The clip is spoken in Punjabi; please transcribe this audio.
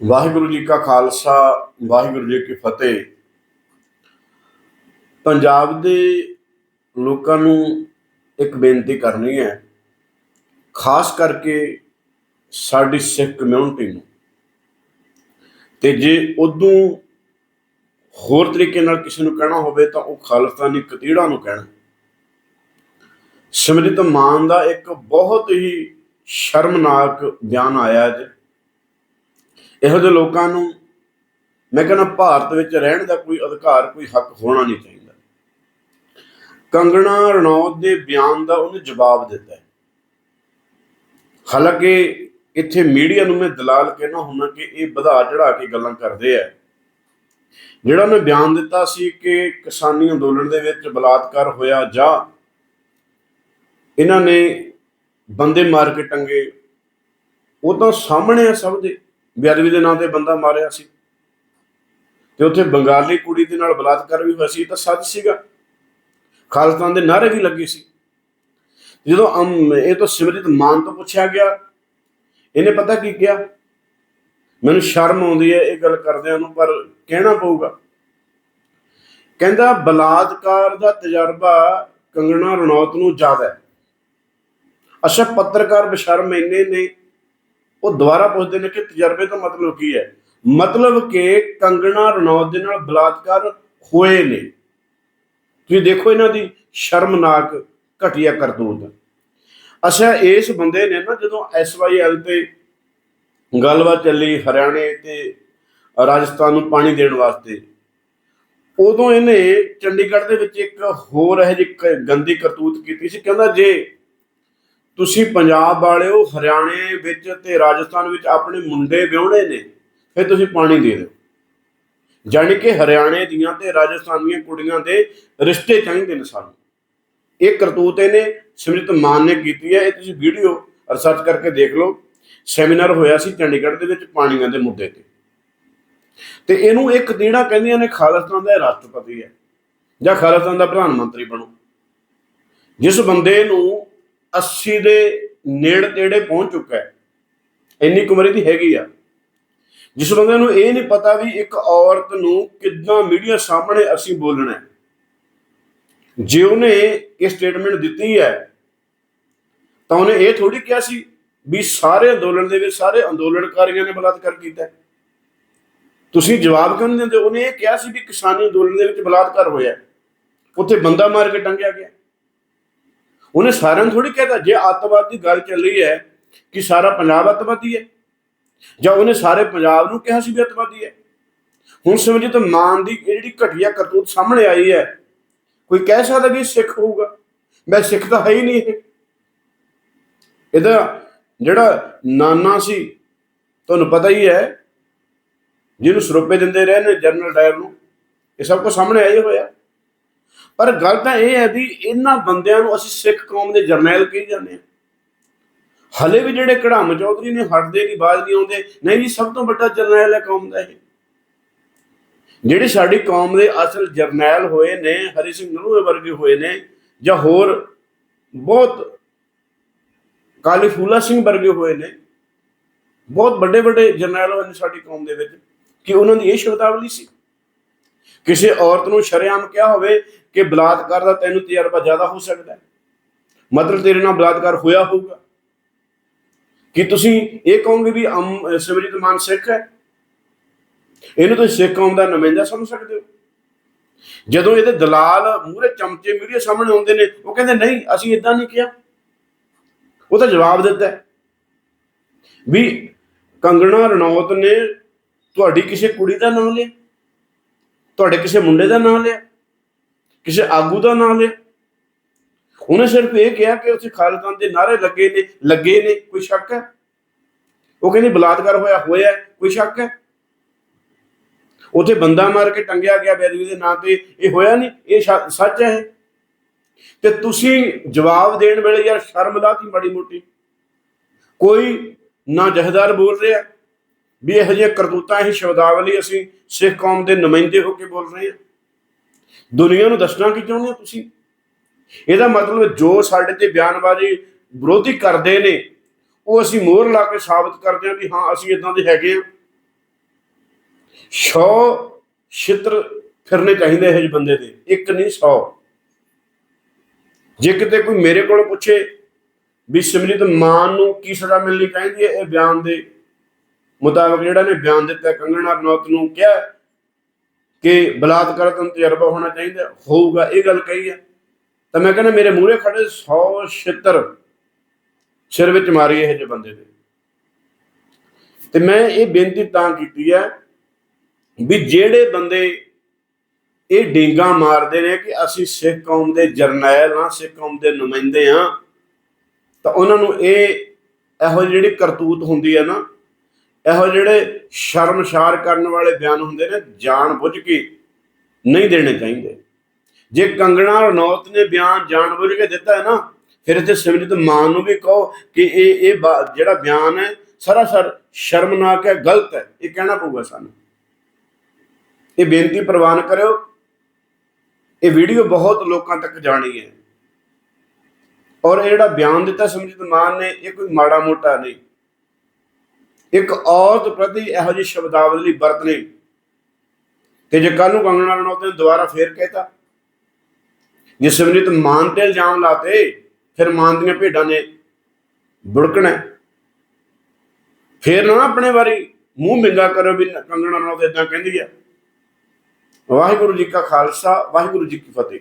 ਵਾਹਿਗੁਰੂ ਜੀ ਕਾ ਖਾਲਸਾ, ਵਾਹਿਗੁਰੂ ਜੀ ਕੀ ਫਤਿਹ। ਪੰਜਾਬ ਦੇ ਲੋਕਾਂ ਨੂੰ ਇੱਕ ਬੇਨਤੀ ਕਰਨੀ ਹੈ, ਖਾਸ ਕਰਕੇ ਸਾਡੀ ਸਿੱਖ ਕਮਿਊਨਿਟੀ ਨੂੰ। ਤੇ ਜੇ ਉਦੋਂ ਹੋਰ ਤਰੀਕੇ ਨਾਲ ਕਿਸੇ ਨੂੰ ਕਹਿਣਾ ਹੋਵੇ ਤਾਂ ਉਹ ਖਾਲਸਤਾਨੀ ਕਤੀੜਾ ਨੂੰ ਕਹਿਣਾ। ਸਿਮਰਿਤ ਮਾਨ ਦਾ ਇੱਕ ਬਹੁਤ ਹੀ ਸ਼ਰਮਨਾਕ ਬਿਆਨ ਆਇਆ ਅੱਜ। ਇਹੋ ਜਿਹੇ ਲੋਕਾਂ ਨੂੰ ਮੈਂ ਕਹਿੰਦਾ ਭਾਰਤ ਵਿੱਚ ਰਹਿਣ ਦਾ ਕੋਈ ਅਧਿਕਾਰ, ਕੋਈ ਹੱਕ ਹੋਣਾ ਨਹੀਂ ਚਾਹੀਦਾ। ਕੰਗਣਾ ਰਣੌਤ ਦੇ ਬਿਆਨ ਦਾ ਉਹਨੇ ਜਵਾਬ ਦਿੱਤਾ। ਹਾਲਾਂਕਿ ਇੱਥੇ ਮੀਡੀਆ ਨੂੰ ਮੈਂ ਦਲਾਲ ਕਹਿਣਾ ਹੁੰਦਾ ਕਿ ਇਹ ਵਧਾ ਚੜਾ ਕੇ ਗੱਲਾਂ ਕਰਦੇ ਆ। ਜਿਹੜਾ ਉਹਨੇ ਬਿਆਨ ਦਿੱਤਾ ਸੀ ਕਿ ਕਿਸਾਨੀ ਅੰਦੋਲਨ ਦੇ ਵਿੱਚ ਬਲਾਤਕਾਰ ਹੋਇਆ ਜਾਂ ਇਹਨਾਂ ਨੇ ਬੰਦੇ ਮਾਰ ਕੇ ਟੰਗੇ, ਉਹ ਤਾਂ ਸਾਹਮਣੇ ਆ ਸਭ ਦੇ। ਬੇਅਦਬੀ ਦੇ ਨਾਂ ਤੇ ਬੰਦਾ ਮਾਰਿਆ ਸੀ। ਤੇ ਉੱਥੇ ਬੰਗਾਲੀ ਕੁੜੀ ਦੇ ਨਾਲ ਬਲਾਤਕਾਰ ਵੀ ਹੋਇਆ ਸੀ ਤਾਂ ਸੱਚ ਸੀਗਾ। ਖਾਲਿਸਤਾਨ ਦੇ ਨਾਰੇ ਵੀ ਲੱਗੇ ਸੀ। ਜਦੋਂ ਇਹ ਤਾਂ ਸਿਮਰਤ ਮਾਨ ਤੋਂ ਪੁੱਛਿਆ ਗਿਆ, ਇਹਨੇ ਪਤਾ ਕੀ ਕਿਹਾ? ਮੈਨੂੰ ਸ਼ਰਮ ਆਉਂਦੀ ਹੈ ਇਹ ਗੱਲ ਕਰਦਿਆਂ ਨੂੰ, ਪਰ ਕਹਿਣਾ ਪਊਗਾ। ਕਹਿੰਦਾ, ਬਲਾਤਕਾਰ ਦਾ ਤਜਰਬਾ ਕੰਗਣਾ ਰਣੌਤ ਨੂੰ ਜ਼ਿਆਦਾ ਹੈ। ਅੱਛਾ, ਪੱਤਰਕਾਰ ਬਸ਼ਰਮ ਇੰਨੇ ਨੇ ਉਹ ਦੁਬਾਰਾ ਪੁੱਛਦੇ ਨੇ ਕਿ ਤਜਰਬੇ ਦਾ ਮਤਲਬ ਕੀ ਹੈ? ਮਤਲਬ ਕਿ ਕੰਗਣਾ ਰਣੌਤ ਦੇ ਨਾਲ ਬਲਾਤਕਾਰ ਹੋਏ ਨੇ। ਤੁਸੀਂ ਦੇਖੋ ਇਹਨਾਂ ਦੀ ਸ਼ਰਮਨਾਕ ਘਟੀਆ ਕਰਤੂਤ। ਅੱਛਾ, ਇਸ ਬੰਦੇ ਨੇ ਨਾ ਜਦੋਂ ਐਸਵਾਈਐਲ ਤੇ ਗੱਲਬਾਤ ਚੱਲੀ ਹਰਿਆਣੇ ਤੇ ਰਾਜਸਥਾਨ ਨੂੰ ਪਾਣੀ ਦੇਣ ਵਾਸਤੇ, ਉਦੋਂ ਇਹਨੇ ਚੰਡੀਗੜ੍ਹ ਦੇ ਵਿੱਚ ਇੱਕ ਹੋਰ ਇਹ ਜਿਹੀ ਗੰਦੀ ਕਰਤੂਤ ਕੀਤੀ ਸੀ। ਕਹਿੰਦਾ ਜੇ ਤੁਸੀਂ ਪੰਜਾਬ ਵਾਲਿਓ, ਹਰਿਆਣੇ ਵਿੱਚ ਤੇ ਰਾਜਸਥਾਨ ਵਿੱਚ ਆਪਣੇ ਮੁੰਡੇ ਵਿਆਹੁਣੇ ਨੇ, ਫਿਰ ਤੁਸੀਂ ਪਾਣੀ ਦੇ ਦਿਓ। ਜਾਣੀ ਕਿ ਹਰਿਆਣੇ ਦੀਆਂ ਤੇ ਰਾਜਸਥਾਨ ਦੀਆਂ ਕੁੜੀਆਂ ਦੇ ਰਿਸ਼ਤੇ ਚਾਹੀਦੇ ਨੇ ਸਾਨੂੰ। ਇਹ ਕਰਤੂਤ ਇਹਨੇ ਸਿਮਰਤ ਮਾਨ ਨੇ ਕੀਤੀ ਹੈ, ਇਹ ਤੁਸੀਂ ਵੀਡੀਓ ਰਿਸਰਚ ਕਰਕੇ ਦੇਖ ਲਓ। ਸੈਮੀਨਾਰ ਹੋਇਆ ਸੀ ਚੰਡੀਗੜ੍ਹ ਦੇ ਵਿੱਚ ਪਾਣੀਆਂ ਦੇ ਮੁੱਦੇ ਤੇ। ਤੇ ਇਹਨੂੰ ਇੱਕ ਜਿਹੜਾ ਕਹਿੰਦੀਆਂ ਨੇ ਖਾਲਿਸਤਾਨ ਦਾ ਰਾਸ਼ਟਰਪਤੀ ਹੈ, ਜਾਂ ਖਾਲਿਸਤਾਨ ਦਾ ਪ੍ਰਧਾਨ ਮੰਤਰੀ ਬਣੋ। ਜਿਸ ਬੰਦੇ ਨੂੰ 80 ਦੇ ਨੇੜੇ ਤੇੜੇ ਪਹੁੰਚ ਚੁੱਕਾ ਹੈ। ਇੰਨੀ ਕੁ ਦੀ ਹੈਗੀ ਆ। ਜਿਸ ਬੰਦੇ ਨੂੰ ਇਹ ਨਹੀਂ ਪਤਾ ਵੀ ਇੱਕ ਔਰਤ ਨੂੰ ਕਿੱਦਾਂ ਮੀਡੀਆ ਸਾਹਮਣੇ ਅਸੀਂ ਬੋਲਣਾ ਹੈ। ਜੇ ਉਹਨੇ ਇਹ ਸਟੇਟਮੈਂਟ ਦਿੱਤੀ ਹੈ, ਤਾਂ ਉਹਨੇ ਇਹ ਥੋੜੀ ਕਿਹਾ ਸੀ ਵੀ ਸਾਰੇ ਅੰਦੋਲਨ ਦੇ ਵਿੱਚ ਸਾਰੇ ਅੰਦੋਲਨਕਾਰੀਆਂ ਨੇ ਬਲਾਤਕਾਰ ਕੀਤਾ ਤੁਸੀਂ ਜਵਾਬ ਕਿਉਂ ਨਹੀਂ ਦਿੰਦੇ? ਉਹਨੇ ਇਹ ਕਿਹਾ ਸੀ ਵੀ ਕਿਸਾਨੀ ਅੰਦੋਲਨ ਦੇ ਵਿੱਚ ਬਲਾਤਕਾਰ ਹੋਇਆ ਉੱਥੇ ਬੰਦਾ ਮਾਰ ਕੇ ਟੰਗਿਆ ਗਿਆ। ਉਹਨੇ ਸਾਰਿਆਂ ਨੂੰ ਥੋੜੀ ਕਹਿਤਾ, ਜੇ ਅੱਤਵਾਦ ਦੀ ਗੱਲ ਚੱਲ ਰਹੀ ਹੈ ਕਿ ਸਾਰਾ ਪੰਜਾਬ ਅੱਤਵਾਦੀ ਹੈ, ਜਾਂ ਉਹਨੇ ਸਾਰੇ ਪੰਜਾਬ ਨੂੰ ਕਿਹਾ ਸੀ ਵੀ ਅੱਤਵਾਦੀ ਹੈ? ਹੁਣ ਸਿਮਰਜੀਤ ਮਾਨ ਦੀ ਇਹ ਜਿਹੜੀ ਘਟੀਆ ਕਰਤੂਤ ਸਾਹਮਣੇ ਆਈ ਹੈ, ਕੋਈ ਕਹਿ ਸਕਦਾ ਵੀ ਇਹ ਸਿੱਖ ਹੋਊਗਾ? ਮੈਂ ਸਿੱਖ ਤਾਂ ਹੈ ਹੀ ਨਹੀਂ ਇਹ। ਇਹਦਾ ਜਿਹੜਾ ਨਾਨਾ ਸੀ, ਤੁਹਾਨੂੰ ਪਤਾ ਹੀ ਹੈ, ਜਿਹਨੂੰ ਸਰੋਪੇ ਦਿੰਦੇ ਰਹੇ ਨੇ ਜਨਰਲ ਡਾਇਰ ਨੂੰ, ਇਹ ਸਭ ਕੁਝ ਸਾਹਮਣੇ ਆਇਆ ਹੀ ਹੋਇਆ। ਪਰ ਗੱਲ ਤਾਂ ਇਹ ਹੈ ਵੀ ਇਹਨਾਂ ਬੰਦਿਆਂ ਨੂੰ ਅਸੀਂ ਸਿੱਖ ਕੌਮ ਦੇ ਜਰਨੈਲ ਕਹੀ ਜਾਂਦੇ ਹਾਂ। ਹਲੇ ਵੀ ਜਿਹੜੇ ਕੜਾਮ ਚੌਧਰੀ ਨੇ ਹਟਦੇ ਨਹੀਂ ਬਾਜ ਨਹੀਂ ਆਉਂਦੇ, ਨਹੀਂ ਜੀ, ਸਭ ਤੋਂ ਵੱਡਾ ਜਰਨੈਲ ਹੈ ਕੌਮ ਦਾ ਇਹ। ਜਿਹੜੇ ਸਾਡੀ ਕੌਮ ਦੇ ਅਸਲ ਜਰਨੈਲ ਹੋਏ ਨੇ, ਹਰੀ ਸਿੰਘ ਨਲੂਏ ਵਰਗੇ ਹੋਏ ਨੇ, ਜਾਂ ਹੋਰ ਬਹੁਤ ਕਾਲੀ ਫੂਲਾ ਸਿੰਘ ਵਰਗੇ ਹੋਏ ਨੇ, ਬਹੁਤ ਵੱਡੇ ਵੱਡੇ ਜਰਨੈਲ ਹੋਏ ਨੇ ਸਾਡੀ ਕੌਮ ਦੇ ਵਿੱਚ, ਕਿ ਉਹਨਾਂ ਦੀ ਇਹ ਸ਼ਬਦਾਵਲੀ ਸੀ। ਕਿਸੇ ਔਰਤ ਨੂੰ ਸ਼ਰੇਆਮ ਕਿਹਾ ਹੋਵੇ ਕਿ ਬਲਾਤਕਾਰ ਦਾ ਤੈਨੂੰ ਤਜਰਬਾ ਜ਼ਿਆਦਾ ਹੋ ਸਕਦਾ ਮਤਲਬ ਤੇਰੇ ਨਾਲ ਬਲਾਤਕਾਰ ਹੋਇਆ ਹੋਊਗਾ। ਕਿ ਤੁਸੀਂ ਇਹ ਕਹੋਗੇ ਵੀ ਅਮ- ਸਿਮਰਜੀਤ ਮਾਨ ਸਿੱਖ ਹੈ? ਇਹਨੂੰ ਤੁਸੀਂ ਸਿੱਖ ਕੌਮ ਦਾ ਨੁਮਾਇੰਦਾ ਸਮਝ ਸਕਦੇ ਹੋ? ਜਦੋਂ ਇਹਦੇ ਦਲਾਲ ਮੂਹਰੇ ਚਮਚੇ ਮੀਡੀਆ ਸਾਹਮਣੇ ਆਉਂਦੇ ਨੇ, ਉਹ ਕਹਿੰਦੇ, ਨਹੀਂ, ਅਸੀਂ ਇਦਾਂ ਨਹੀਂ ਕਿਹਾ। ਉਹ ਤਾਂ ਜਵਾਬ ਦਿੱਤਾ ਵੀ ਕੰਗਣਾ ਰਣੌਤ ਨੇ ਤੁਹਾਡੀ ਕਿਸੇ ਕੁੜੀ ਦਾ ਨਾਮ ਲਿਆ? ਤੁਹਾਡੇ ਕਿਸੇ ਮੁੰਡੇ ਦਾ ਨਾਮ ਲਿਆ? ਕਿਸੇ ਆਗੂ ਦਾ ਨਾਮ ਲਿਆ। ਉਹਨੇ ਸਿਰਫ ਇਹ ਕਿਹਾ ਕਿ ਉੱਥੇ ਖਾਲਿਸਤਾਨ ਦੇ ਨਾਰੇ ਲੱਗੇ ਨੇ ਲੱਗੇ ਨੇ, ਕੋਈ ਸ਼ੱਕ ਹੈ? ਉਹ ਕਹਿੰਦੇ ਬਲਾਤਕਾਰ ਹੋਇਆ ਹੋਇਆ ਕੋਈ ਸ਼ੱਕ ਹੈ? ਉੱਥੇ ਬੰਦਾ ਮਾਰ ਕੇ ਟੰਗਿਆ ਗਿਆ ਬੇਦਵੀ ਦੇ ਨਾਂ ਤੇ, ਇਹ ਹੋਇਆ ਨਹੀਂ, ਇਹ ਸ਼- ਸੱਚ ਹੈ ਤੇ ਤੁਸੀਂ ਜਵਾਬ ਦੇਣ ਵੇਲੇ ਯਾਰ ਸ਼ਰਮ ਲਾਤੀ ਮਾੜੀ ਮੋਟੀ। ਕੋਈ ਨਾ ਜਹਦਾਰ ਬੋਲ ਰਿਹਾ, ਵੀ ਇਹੋ ਜਿਹੀਆਂ ਕਰਤੂਤਾਂ ਹੀ ਸ਼ਬਦਾਵਲੀ ਅਸੀਂ ਸਿੱਖ ਕੌਮ ਦੇ ਨੁਮਾਇੰਦੇ ਹੋ ਕੇ ਬੋਲ ਰਹੇ ਹਾਂ। ਦੁਨੀਆ ਨੂੰ ਦੱਸਣਾ ਕੀ ਚਾਹੁੰਦੇ ਹੋ ਤੁਸੀਂ? ਇਹਦਾ ਮਤਲਬ ਜੋ ਸਾਡੇ ਤੇ ਬਿਆਨਬਾਜ਼ੀ ਵਿਰੋਧੀ ਕਰਦੇ ਨੇ, ਉਹ ਅਸੀਂ ਮੋਹਰ ਲਾ ਕੇ ਸਾਬਤ ਕਰਦੇ ਹਾਂ ਵੀ ਹਾਂ, ਅਸੀਂ ਇਦਾਂ ਦੇ ਹੈਗੇ ਹਾਂ। ਸੌ ਛਿੱਤਰ ਫਿਰਨੇ ਚਾਹੀਦੇ ਇਹ ਬੰਦੇ ਦੇ, ਇੱਕ ਨਹੀਂ 100 ਜੇ ਕਿਤੇ ਕੋਈ ਮੇਰੇ ਕੋਲ ਪੁੱਛੇ ਵੀ ਸਿਮਰਿਤ ਮਾਨ ਨੂੰ ਕੀ ਸਜ਼ਾ ਮਿਲਣੀ ਚਾਹੀਦੀ ਹੈ, ਇਹ ਬਿਆਨ ਦੇ ਮੁਤਾਬਕ ਜਿਹੜਾ ਨੇ ਬਿਆਨ ਦਿੱਤਾ, ਕੰਗਣਾ ਰਣੌਤ ਨੂੰ ਕਿਹਾ ਕਿ ਬਲਾਤਕਾਰ ਦਾ ਤਜਰਬਾ ਹੋਣਾ ਚਾਹੀਦਾ, ਹੋਊਗਾ, ਇਹ ਗੱਲ ਕਹੀ ਹੈ। ਤਾਂ ਮੈਂ ਕਹਿੰਦਾ, ਮੇਰੇ ਮੂਹਰੇ ਖੜੇ 100 ਛਿੱਤਰ ਸਿਰ ਵਿੱਚ ਮਾਰੀ ਇਹ ਜਿਹੇ ਬੰਦੇ ਦੇ ਤੇ ਮੈਂ ਇਹ ਬੇਨਤੀ ਤਾਂ ਕੀਤੀ ਹੈ ਵੀ ਜਿਹੜੇ ਬੰਦੇ ਇਹ ਡੇਂਗਾ ਮਾਰਦੇ ਨੇ ਕਿ ਅਸੀਂ ਸਿੱਖ ਕੌਮ ਦੇ ਜਰਨੈਲ ਹਾਂ, ਸਿੱਖ ਕੌਮ ਦੇ ਨੁਮਾਇੰਦੇ ਹਾਂ, ਤਾਂ ਉਹਨਾਂ ਨੂੰ ਇਹ ਇਹੋ ਜਿਹੀ ਜਿਹੜੀ ਕਰਤੂਤ ਹੁੰਦੀ ਹੈ ਨਾ ਇਹੋ ਜਿਹੜੇ ਸ਼ਰਮਸ਼ਾਰ ਕਰਨ ਵਾਲੇ ਬਿਆਨ ਹੁੰਦੇ ਨੇ, ਜਾਣ ਬੁੱਝ ਕੇ ਨਹੀਂ ਦੇਣੇ ਚਾਹੀਦੇ। ਜੇ ਕੰਗਣਾ ਰਣੌਤ ਨੇ ਬਿਆਨ ਜਾਣ ਬੁੱਝ ਕੇ ਦਿੱਤਾ ਹੈ ਨਾ, ਫਿਰ ਇੱਥੇ ਸਿਮਰਤ ਮਾਨ ਨੂੰ ਵੀ ਕਹੋ ਕਿ ਇਹ ਇਹ ਬਾ- ਜਿਹੜਾ ਬਿਆਨ ਹੈ, ਸਰਾਸਰ ਸ਼ਰਮਨਾਕ ਹੈ, ਗਲਤ ਹੈ, ਇਹ ਕਹਿਣਾ ਪਊਗਾ ਸਾਨੂੰ। ਇਹ ਬੇਨਤੀ ਪ੍ਰਵਾਨ ਕਰਿਓ, ਇਹ ਵੀਡੀਓ ਬਹੁਤ ਲੋਕਾਂ ਤੱਕ ਜਾਣੀ ਹੈ। ਔਰ ਇਹ ਜਿਹੜਾ ਬਿਆਨ ਦਿੱਤਾ ਸਿਮਰਜੀਤ ਮਾਨ ਨੇ, ਇਹ ਕੋਈ ਮਾੜਾ ਮੋਟਾ ਨਹੀਂ। ਇੱਕ ਔਰਤ ਪ੍ਰਤੀ ਇਹੋ ਜਿਹੀ ਸ਼ਬਦਾਵਲੀ ਵਰਤਣੀ ਕਿ ਜੇ ਕੱਲ ਨੂੰ ਕੰਗਣਾ ਰਣੌਤ ਨੇ ਦੁਬਾਰਾ ਫੇਰ ਕਹਿਤਾ। ਜੇ ਸਿਮਰਿਤ ਮਾਨ ਤੇ ਇਲਜ਼ਾਮ ਲਾਤੇ, ਫਿਰ ਮਾਨ ਦੀਆਂ ਭੇਡਾਂ ਨੇ ਬੁੜਕਣਾ ਹੈ। ਫੇਰ ਨਾ ਆਪਣੇ ਵਾਰੀ ਮੂੰਹ ਮਿੰਗਾ ਕਰੋ ਵੀ ਕੰਗਣਾ ਰਣੌਤ ਇਦਾਂ ਕਹਿੰਦੀ ਆ। ਵਾਹਿਗੁਰੂ ਜੀ ਕਾ ਖਾਲਸਾ, ਵਾਹਿਗੁਰੂ ਜੀ ਕੀ ਫਤਿਹ।